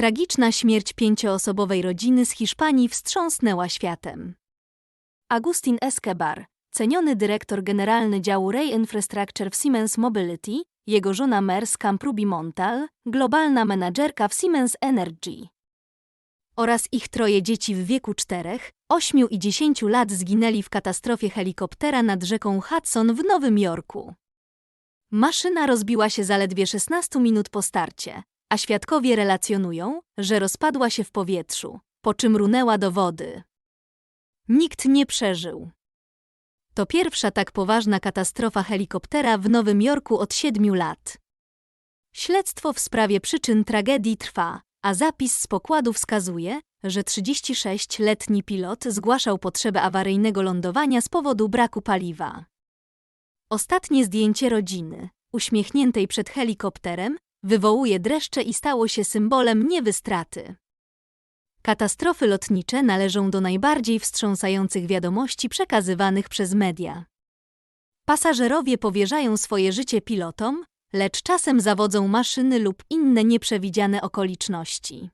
Tragiczna śmierć pięcioosobowej rodziny z Hiszpanii wstrząsnęła światem. Agustin Escobar, ceniony dyrektor generalny działu Ray Infrastructure w Siemens Mobility, jego żona Mers Camprubi Montal, globalna menadżerka w Siemens Energy oraz ich troje dzieci w wieku 4, 8 i 10 lat zginęli w katastrofie helikoptera nad rzeką Hudson w Nowym Jorku. Maszyna rozbiła się zaledwie 16 minut po starcie, a świadkowie relacjonują, że rozpadła się w powietrzu, po czym runęła do wody. Nikt nie przeżył. To pierwsza tak poważna katastrofa helikoptera w Nowym Jorku od siedmiu lat. Śledztwo w sprawie przyczyn tragedii trwa, a zapis z pokładu wskazuje, że 36-letni pilot zgłaszał potrzebę awaryjnego lądowania z powodu braku paliwa. Ostatnie zdjęcie rodziny, uśmiechniętej przed helikopterem, wywołuje dreszcze i stało się symbolem niewystraty. Katastrofy lotnicze należą do najbardziej wstrząsających wiadomości przekazywanych przez media. Pasażerowie powierzają swoje życie pilotom, lecz czasem zawodzą maszyny lub inne nieprzewidziane okoliczności.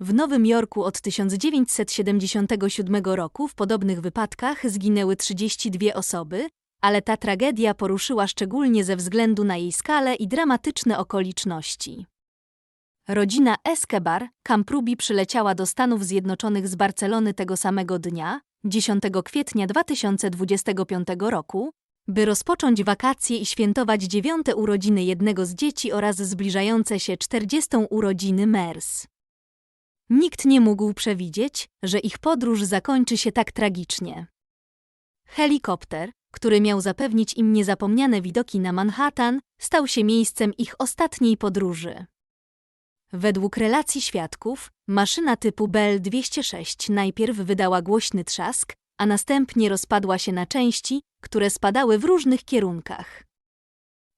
W Nowym Jorku od 1977 roku w podobnych wypadkach zginęły 32 osoby, ale ta tragedia poruszyła szczególnie ze względu na jej skalę i dramatyczne okoliczności. Rodzina Escobar Camprubi przyleciała do Stanów Zjednoczonych z Barcelony tego samego dnia, 10 kwietnia 2025 roku, by rozpocząć wakacje i świętować dziewiąte urodziny jednego z dzieci oraz zbliżające się 40. urodziny Mers. Nikt nie mógł przewidzieć, że ich podróż zakończy się tak tragicznie. Helikopter, który miał zapewnić im niezapomniane widoki na Manhattan, stał się miejscem ich ostatniej podróży. Według relacji świadków, maszyna typu Bell 206 najpierw wydała głośny trzask, a następnie rozpadła się na części, które spadały w różnych kierunkach.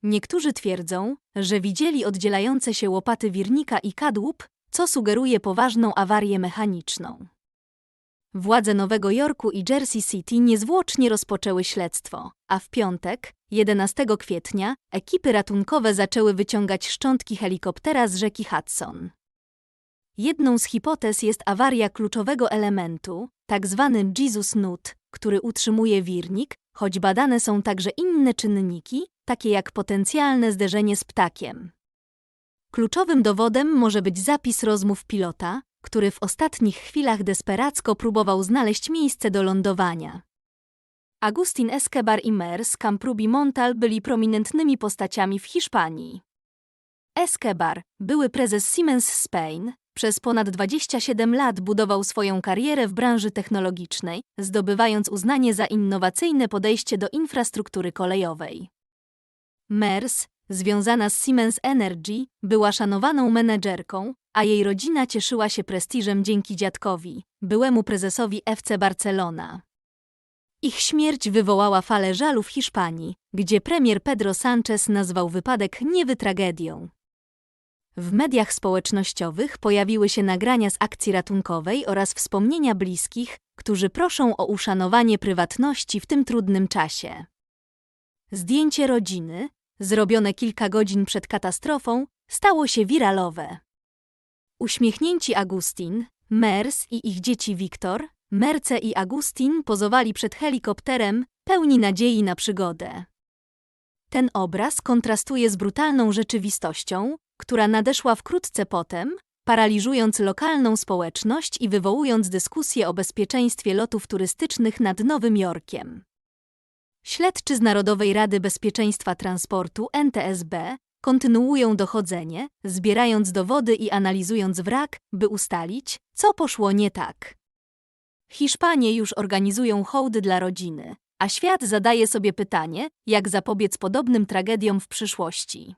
Niektórzy twierdzą, że widzieli oddzielające się łopaty wirnika i kadłub, co sugeruje poważną awarię mechaniczną. Władze Nowego Jorku i Jersey City niezwłocznie rozpoczęły śledztwo, a w piątek, 11 kwietnia, ekipy ratunkowe zaczęły wyciągać szczątki helikoptera z rzeki Hudson. Jedną z hipotez jest awaria kluczowego elementu, tak zwany Jesus Nut, który utrzymuje wirnik, choć badane są także inne czynniki, takie jak potencjalne zderzenie z ptakiem. Kluczowym dowodem może być zapis rozmów pilota, który w ostatnich chwilach desperacko próbował znaleźć miejsce do lądowania. Agustin Escobar i Mers Camprubi Montal byli prominentnymi postaciami w Hiszpanii. Escobar, były prezes Siemens Spain, przez ponad 27 lat budował swoją karierę w branży technologicznej, zdobywając uznanie za innowacyjne podejście do infrastruktury kolejowej. Mers, związana z Siemens Energy, była szanowaną menedżerką, a jej rodzina cieszyła się prestiżem dzięki dziadkowi, byłemu prezesowi FC Barcelona. Ich śmierć wywołała falę żalu w Hiszpanii, gdzie premier Pedro Sánchez nazwał wypadek niewy tragedią. W mediach społecznościowych pojawiły się nagrania z akcji ratunkowej oraz wspomnienia bliskich, którzy proszą o uszanowanie prywatności w tym trudnym czasie. Zdjęcie rodziny, zrobione kilka godzin przed katastrofą, stało się wiralowe. Uśmiechnięci Agustin, Mers i ich dzieci Wiktor, Merce i Agustin pozowali przed helikopterem, pełni nadziei na przygodę. Ten obraz kontrastuje z brutalną rzeczywistością, która nadeszła wkrótce potem, paraliżując lokalną społeczność i wywołując dyskusję o bezpieczeństwie lotów turystycznych nad Nowym Jorkiem. Śledczy z Narodowej Rady Bezpieczeństwa Transportu NTSB kontynuują dochodzenie, zbierając dowody i analizując wrak, by ustalić, co poszło nie tak. Hiszpanie już organizują hołdy dla rodziny, a świat zadaje sobie pytanie, jak zapobiec podobnym tragediom w przyszłości.